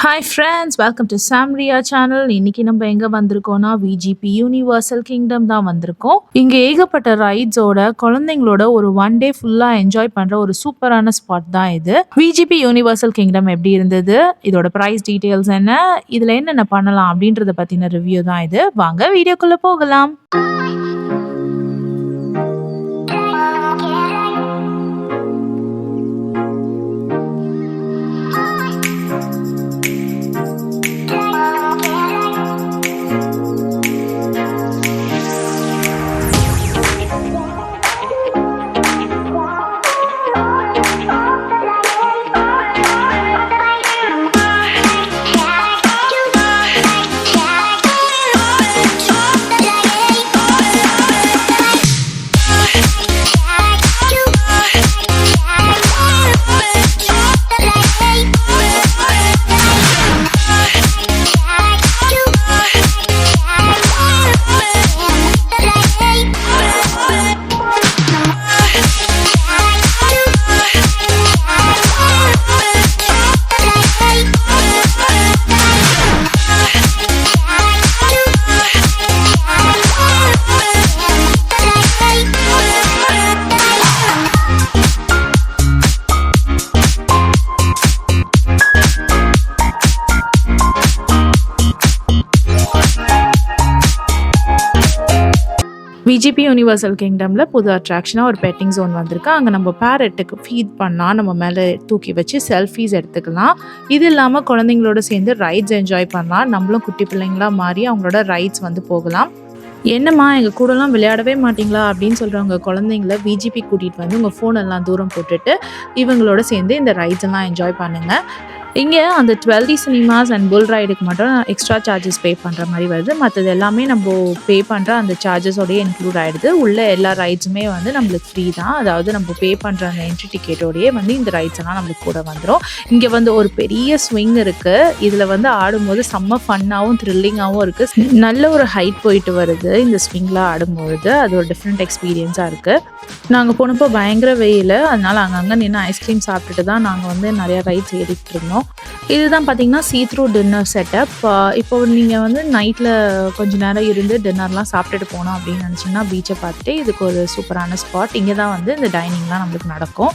Hi friends welcome to Samriya channel இன்னைக்கு நம்ம எங்கே வந்திருக்கோம்னா விஜிபி யூனிவர்சல் கிங்டம் தான் வந்திருக்கோம். இங்கே ஏகப்பட்ட ரைட்ஸோட குழந்தைங்களோட ஒரு ஒன் டே ஃபுல்லாக என்ஜாய் பண்ணுற ஒரு சூப்பரான ஸ்பாட் தான் இது. விஜிபி யூனிவர்சல் கிங்டம் எப்படி இருந்தது? இதோட ப்ரைஸ் டீட்டெயில்ஸ் என்ன? இதில் என்னென்ன பண்ணலாம் அப்படின்றத பற்றின ரிவ்யூ தான் இது. வாங்க வீடியோக்குள்ளே போகலாம். விஜிபி யூனிவர்சல் கிங்டமில் புது அட்ராக்ஷனாக ஒரு பெட்டிங் ஜோன் வந்திருக்கு. அங்கே நம்ம பேரட்டுக்கு ஃபீட் பண்ணால் நம்ம மேலே தூக்கி வச்சு செல்ஃபீஸ் எடுத்துக்கலாம். இது இல்லாமல் குழந்தைங்களோட சேர்ந்து ரைட்ஸ் என்ஜாய் பண்ணலாம். நம்மளும் குட்டி பிள்ளைங்களா மாறி அவங்களோட ரைட்ஸ் வந்து போகலாம். என்னம்மா எங்கள் கூடலாம் விளையாடவே மாட்டிங்களா? அப்படின்னு சொல்கிறவங்க குழந்தைங்கள விஜிபி கூட்டிகிட்டு வந்து உங்கள் ஃபோனெல்லாம் தூரம் போட்டுட்டு இவங்களோட சேர்ந்து இந்த ரைட்ஸ் எல்லாம் என்ஜாய் பண்ணுங்கள் இங்கே அந்த டுவெல்தி சினிமாஸ் அண்ட் புல் ரைடுக்கு மட்டும் எக்ஸ்ட்ரா சார்ஜஸ் பே பண்ணுற மாதிரி வருது. மற்றது எல்லாமே நம்ம பே பண்ணுற அந்த சார்ஜஸோடய இன்க்ளூட் ஆகிடுது உள்ள எல்லா ரைட்ஸுமே வந்து நம்மளுக்கு ஃப்ரீ தான். அதாவது நம்ம பே பண்ணுற அந்த என்ட்ரி டிக்கெட்டோடயே வந்து இந்த ரைட்ஸ் எல்லாம் நம்மளுக்கு கூட வந்துடும் இங்கே வந்து ஒரு பெரிய ஸ்விங் இருக்குது இதில் வந்து ஆடும்போது செம்ம ஃபன்னாகவும் த்ரில்லிங்காகவும் இருக்குது நல்ல ஒரு ஹைட் போயிட்டு வருது இந்த ஸ்விங்கில் ஆடும்பொழுது அது ஒரு டிஃப்ரெண்ட் எக்ஸ்பீரியன்ஸாக இருக்குது நாங்கள் போனப்போ பயங்கர வெயில். அதனால் அங்கங்கே நின்று ஐஸ்கிரீம் சாப்பிட்டுட்டு தான் நாங்கள் வந்து நிறையா ரைட்ஸ் ஏறிட்டு இருந்தோம். இதுதான் பார்த்தீங்கன்னா சீ த்ரூ டின்னர் செட்டப் இப்போ நீங்கள் வந்து நைட்டில் கொஞ்ச நேரம் இருந்து டின்னர்லாம் சாப்பிட்டுட்டு போனோம் அப்படின்னு நினச்சிங்கன்னா பீச்சை பார்த்துட்டு இதுக்கு ஒரு சூப்பரான ஸ்பாட் இங்கே தான் வந்து இந்த டைனிங்லாம் நம்மளுக்கு நடக்கும்.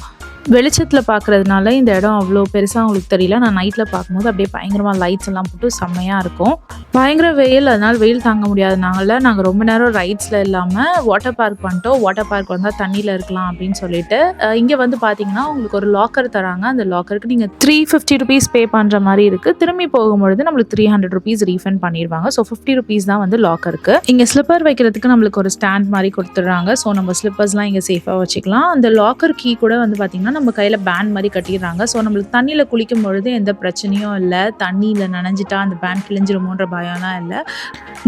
வெளிச்சத்தில் பார்க்குறதுனால இந்த இடம் அவ்வளோ பெருசாக உங்களுக்கு தெரியல. நான் நைட்டில் பார்க்கும்போது அப்படியே பயங்கரமாக லைட்ஸ் எல்லாம் போட்டு செம்மையாக இருக்கும். பயங்கர வெயில் அதனால் வெயில் தாங்க முடியாதனால நாங்கள் ரொம்ப நேரம் ரைட்ஸில் இல்லாமல் வாட்டர் பார்க் பண்ணிட்டோம் வாட்டர் பார்க் வந்தால் தண்ணியில் இருக்கலாம் அப்படின்னு சொல்லிட்டு இங்கே வந்து பார்த்தீங்கன்னா உங்களுக்கு ஒரு லாக்கர் தராங்க. அந்த லாக்கருக்கு நீங்கள் த்ரீ ஃபிஃப்டி ருபீஸ் பே பண்ணுற மாதிரி இருக்குது திரும்பி போகும்பொழுது நம்மளுக்கு த்ரீ ஹண்ட்ரட் ருபீஸ் ரீஃபண்ட் பண்ணிடுவாங்க. ஸோ ஃபிஃப்டி ருபீஸ் தான் வந்து லாக்கருக்கு இங்கே ஸ்லிப்பர் வைக்கிறதுக்கு நம்மளுக்கு ஒரு ஸ்டாண்ட் மாதிரி கொடுத்துட்றாங்க. ஸோ நம்ம ஸ்லிப்பர்ஸ்லாம் இங்கே சேஃபாக வச்சுக்கலாம். அந்த லாக்கர் கீ கூட வந்து பார்த்திங்கன்னா நம்ம கையில் பேண்ட் மாதிரி கட்டிடுறாங்க. ஸோ நம்மளுக்கு தண்ணியில் குளிக்கும் பொழுது எந்த பிரச்சனையும் இல்லை. தண்ணியில் நனைஞ்சிட்டா அந்த பேண்ட் கிழிஞ்சிருமோன்ற பயம்லாம் இல்லை.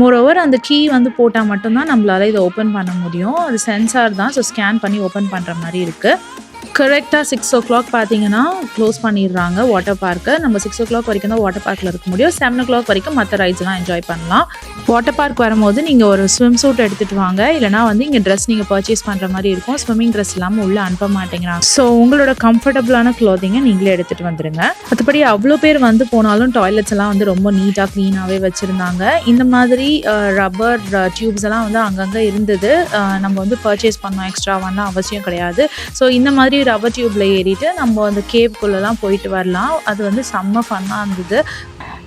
மோரோவர் அந்த கீ வந்து போட்டால் மட்டும்தான் நம்மளால் இதை ஓப்பன் பண்ண முடியும். அது சென்சார் தான். ஸோ ஸ்கேன் பண்ணி ஓப்பன் பண்ணுற மாதிரி இருக்குது கரெக்டாக சிக்ஸ் ஓ கிளாக் பார்த்தீங்கன்னா க்ளோஸ் பண்ணிடுறாங்க வாட்டர் பார்க்கு நம்ம சிக்ஸ் ஓ கிளாக் வரைக்கும் தான் வாட்டர் பார்க்கில் இருக்க முடியும். செவன் ஓ கிளாக் வரைக்கும் மற்ற ரைட்ஸ்லாம் என்ஜாய் பண்ணலாம். வாட்டர் பார்க் வரும்போது நீங்கள் ஒரு ஸ்விம் சூட் எடுத்துகிட்டு வாங்க. இல்லைனா வந்து இங்கே ட்ரெஸ் நீங்கள் பர்ச்சேஸ் பண்ணுற மாதிரி இருக்கும். ஸ்விம்மிங் ட்ரெஸ் இல்லாமல் உள்ளே அனுப்ப மாட்டேங்கிறாங்க. ஸோ உங்களோட கம்ஃபர்டபுளான க்ளோதிங்கை நீங்களே எடுத்துகிட்டு வந்துடுங்க மற்றபடி அவ்வளோ பேர் வந்து போனாலும் டாய்லெட்ஸ் எல்லாம் வந்து ரொம்ப நீட்டாக க்ளீனாகவே வச்சுருந்தாங்க. இந்த மாதிரி ரப்பர் டியூப்ஸ் எல்லாம் வந்து அங்கங்கே இருந்தது. நம்ம வந்து பர்ச்சேஸ் பண்ணோம் எக்ஸ்ட்ராவான அவசியம் கிடையாது. ஸோ இந்த மாதிரி ரப்பர் டியூப்பில் ஏறிட்டு நம்ம அந்த கேவ்க்குள்ளெல்லாம் போயிட்டு வரலாம். அது வந்து செம்ம ஃபன்னாக இருந்தது.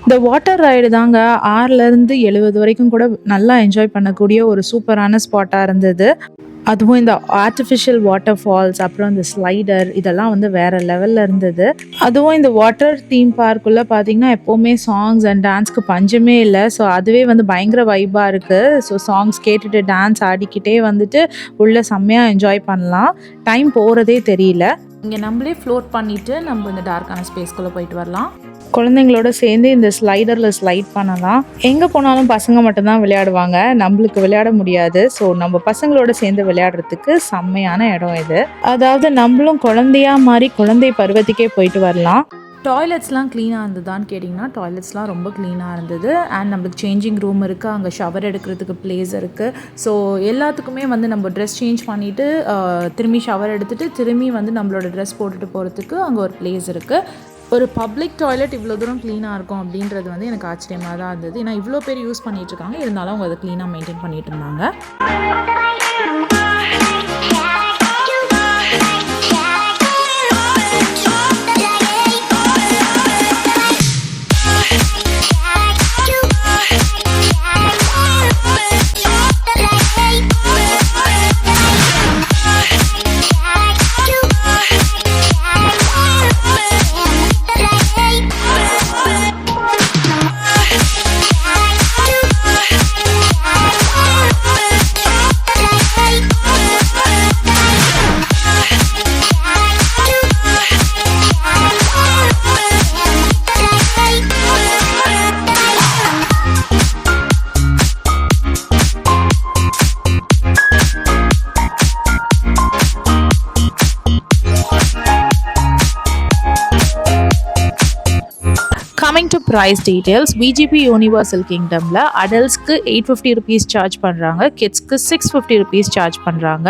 இந்த வாட்டர் ரைடு தாங்க ஆறுலேருந்து எழுபது வரைக்கும் கூட நல்லா என்ஜாய் பண்ணக்கூடிய ஒரு சூப்பரான ஸ்பாட்டாக இருந்தது. அதுவும் இந்த ஆர்டிஃபிஷியல் வாட்டர் ஃபால்ஸ் அப்புறம் இந்த ஸ்லைடர் இதெல்லாம் வந்து வேற லெவலில் இருந்தது. அதுவும் இந்த வாட்டர் தீம் பார்க்குள்ளே பார்த்தீங்கன்னா எப்போவுமே சாங்ஸ் அண்ட் டான்ஸ்க்கு பஞ்சமே இல்லை. ஸோ அதுவே வந்து பயங்கர வைப்பாக இருக்குது ஸோ சாங்ஸ் கேட்டுட்டு டான்ஸ் ஆடிக்கிட்டே வந்துட்டு உள்ளே செம்மையாக என்ஜாய் பண்ணலாம். டைம் போகிறதே தெரியல. இங்கே நம்மளே ஃப்ளோட் பண்ணிவிட்டு நம்ம இந்த டார்க்கான ஸ்பேஸ்க்குள்ளே போயிட்டு வரலாம். குழந்தைங்களோட சேர்ந்து இந்த ஸ்லைடரில் ஸ்லைட் பண்ணலாம். எங்கே போனாலும் பசங்க மட்டும்தான் விளையாடுவாங்க. நம்மளுக்கு விளையாட முடியாது. ஸோ நம்ம பசங்களோட சேர்ந்து விளையாடுறதுக்கு செம்மையான இடம் இது. அதாவது நம்மளும் குழந்தையா மாதிரி குழந்தை பருவத்துக்கே போயிட்டு வரலாம். டாய்லெட்ஸ்லாம் க்ளீனாக இருந்ததான்னு கேட்டிங்கன்னா டாய்லெட்ஸ்லாம் ரொம்ப க்ளீனாக இருந்தது. அண்ட் நம்மளுக்கு சேஞ்சிங் ரூம் இருக்குது அங்கே ஷவர் எடுக்கிறதுக்கு ப்ளேஸ் இருக்குது ஸோ எல்லாத்துக்குமே வந்து நம்ம ட்ரெஸ் சேஞ்ச் பண்ணிவிட்டு திரும்பி ஷவர் எடுத்துகிட்டு திரும்பி வந்து நம்மளோட ட்ரெஸ் போட்டுட்டு போகிறதுக்கு அங்கே ஒரு ப்ளேஸ் இருக்குது ஒரு பப்ளிக் டாய்லெட் இவ்வளோ தூரம் க்ளீனாக இருக்கும் அப்படின்றது வந்து எனக்கு ஆச்சரியமாக தான் இருந்தது. ஏன்னா இவ்வளோ பேர் யூஸ் பண்ணிட்டு இருக்காங்க. இருந்தாலும் அவங்க அதை க்ளீனாக மெயின்டைன் பண்ணிட்டு இருந்தாங்க. ப்ரைஸ் டீட்டெயில்ஸ் பிஜிபி யூனிவர்சல் கிங்டமில் அடல்ட்ஸ்க்கு எயிட் ஃபிஃப்டி ருபீஸ் சார்ஜ் பண்ணுறாங்க கிட்ஸ்க்கு சிக்ஸ் ஃபிஃப்டி ருபீஸ் சார்ஜ் பண்ணுறாங்க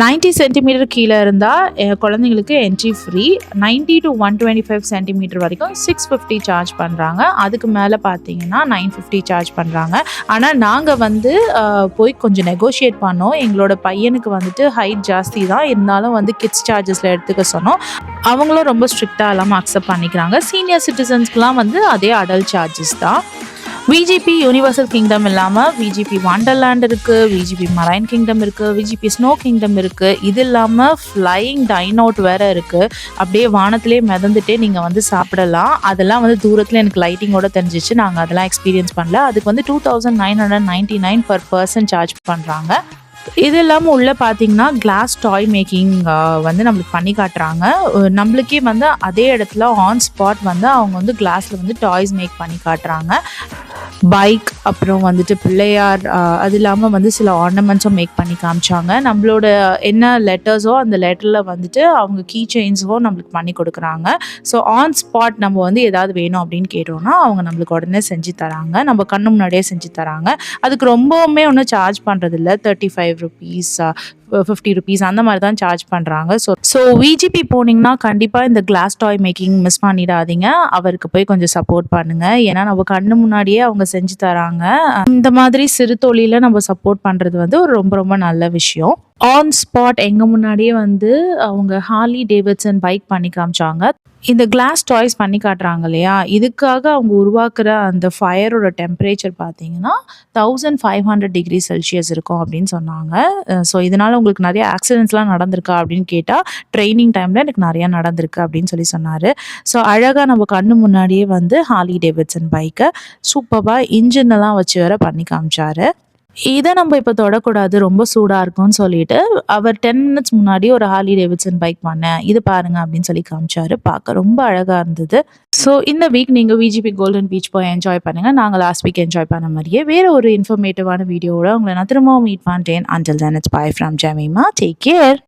90 சென்டிமீட்டர் கீழே இருந்தால் குழந்தைங்களுக்கு entry free 90 to one twenty five centimetre வரைக்கும் சிக்ஸ் ஃபிஃப்டி சார்ஜ் பண்ணுறாங்க அதுக்கு மேலே பார்த்தீங்கன்னா நைன் ஃபிஃப்டி சார்ஜ் பண்ணுறாங்க ஆனால் நாங்கள் வந்து போய் கொஞ்சம் நெகோஷியேட் பண்ணோம். எங்களோட பையனுக்கு வந்துட்டு ஹைட் ஜாஸ்தி தான். இருந்தாலும் வந்து கிட்ஸ் சார்ஜஸில் எடுத்துக்க சொன்னோம். அவங்களும் ரொம்ப ஸ்ட்ரிக்டாக எல்லாம் அக்செப்ட் பண்ணிக்கிறாங்க. சீனியர் சிட்டிசன்ஸ்க்குலாம் வந்து அதே அடல்ட் சார்ஜஸ் தான். விஜிபி யூனிவர்சல் கிங்டம் இல்லாமல் விஜிபி வண்டர்லேண்ட் இருக்குது விஜிபி மரைன் கிங்டம் இருக்குது விஜிபி ஸ்னோ கிங்டம் இருக்குது இது இல்லாமல் ஃப்ளையிங் டைன் அவுட் வேறு இருக்குது அப்படியே வானத்திலே மிதந்துட்டே நீங்கள் வந்து சாப்பிடலாம். அதெல்லாம் வந்து தூரத்தில் எனக்கு லைட்டிங்கோட தெரிஞ்சிச்சு. நாங்கள் அதெல்லாம் எக்ஸ்பீரியன்ஸ் பண்ணல. அதுக்கு வந்து two thousand nine hundred ninety nine per person charge பண்ணுறாங்க இது இல்லாமல் உள்ளே பார்த்தீங்கன்னா கிளாஸ் டாய் மேக்கிங் வந்து நம்மளுக்கு பண்ணி காட்டுறாங்க. நம்மளுக்கே வந்து அதே இடத்துல ஆன் ஸ்பாட் வந்து அவங்க வந்து கிளாஸில் வந்து டாய்ஸ் மேக் பண்ணி காட்டுறாங்க. பைக் அப்புறம் வந்துட்டு பிள்ளையார் அது இல்லாமல் வந்து சில ஆர்னமெண்ட்ஸும் மேக் பண்ணி காமிச்சாங்க. நம்மளோட என்ன லெட்டர்ஸோ அந்த லெட்டரில் வந்துட்டு அவங்க கீ செயின்ஸோ நம்மளுக்கு பண்ணி கொடுக்குறாங்க. ஸோ ஆன் ஸ்பாட் நம்ம வந்து ஏதாவது வேணும் அப்படின்னு கேட்டோம்னா அவங்க நம்மளுக்கு உடனே செஞ்சு தராங்க. நம்ம கண்ணு முன்னாடியே செஞ்சு தராங்க. அதுக்கு ரொம்பவுமே ஒன்றும் சார்ஜ் பண்ணுறதில்ல thirty five rupees fifty rupees அந்த மாதிரி தான் சார்ஜ் பண்ணுறாங்க ஸோ ஸோ விஜிபி போனீங்கன்னா கண்டிப்பாக இந்த கிளாஸ் டாய் மேக்கிங் மிஸ் பண்ணிடாதீங்க. அவருக்கு போய் கொஞ்சம் சப்போர்ட் பண்ணுங்க. ஏன்னா நம்ம கண்ணு முன்னாடியே அவங்க செஞ்சு தராங்க. இந்த மாதிரி சிறு தொழிலை நம்ம சப்போர்ட் பண்ணுறது வந்து ஒரு ரொம்ப ரொம்ப நல்ல விஷயம். ஆன் ஸ்பாட் எங்கள் முன்னாடியே வந்து அவங்க ஹார்லி டேவிட்சன் பைக் பண்ணி காமிச்சாங்க. இந்த கிளாஸ் டாய்ஸ் பண்ணி காட்டுறாங்க இல்லையா? இதுக்காக அவங்க உருவாக்குற அந்த ஃபயரோட டெம்பரேச்சர் பார்த்தீங்கன்னா thousand five hundred degree Celsius இருக்கும் அப்படின்னு சொன்னாங்க. ஸோ இதனால் உங்களுக்கு நிறைய ஆக்சிடென்ட்ஸ்லாம் நடந்திருக்கா அப்படின்னு கேட்டால் ட்ரைனிங் டைமில் எனக்கு நிறையா நடந்திருக்கு அப்படின்னு சொல்லி சொன்னார். ஸோ அழகாக நம்ம கண்ணு முன்னாடியே வந்து ஹார்லி டேவிட்சன் பைக்கை சூப்பராக இன்ஜின்லாம் வச்சு வேற பண்ணி காமிச்சாரு. இதை நம்ம இப்போ தொடக்கூடாது. ரொம்ப சூடாக இருக்கும்னு சொல்லிட்டு அவர் டென் மினிட்ஸ் முன்னாடி ஒரு ஹாலி டேவிட்சன் பைக் பண்ணேன் இது பாருங்க அப்படின்னு சொல்லி காமிச்சாரு. பார்க்க ரொம்ப அழகாக இருந்தது. ஸோ இந்த வீக் நீங்கள் விஜிபி கோல்டன் பீச் போய் என்ஜாய் பண்ணுங்கள் நாங்கள் லாஸ்ட் வீக் என்ஜாய் பண்ண மாதிரியே வேற ஒரு இன்ஃபர்மேட்டிவான வீடியோவோட உங்களை நான் திரும்பவும் மீட் பண்ணுறேன் until then it's bye from Jemima take care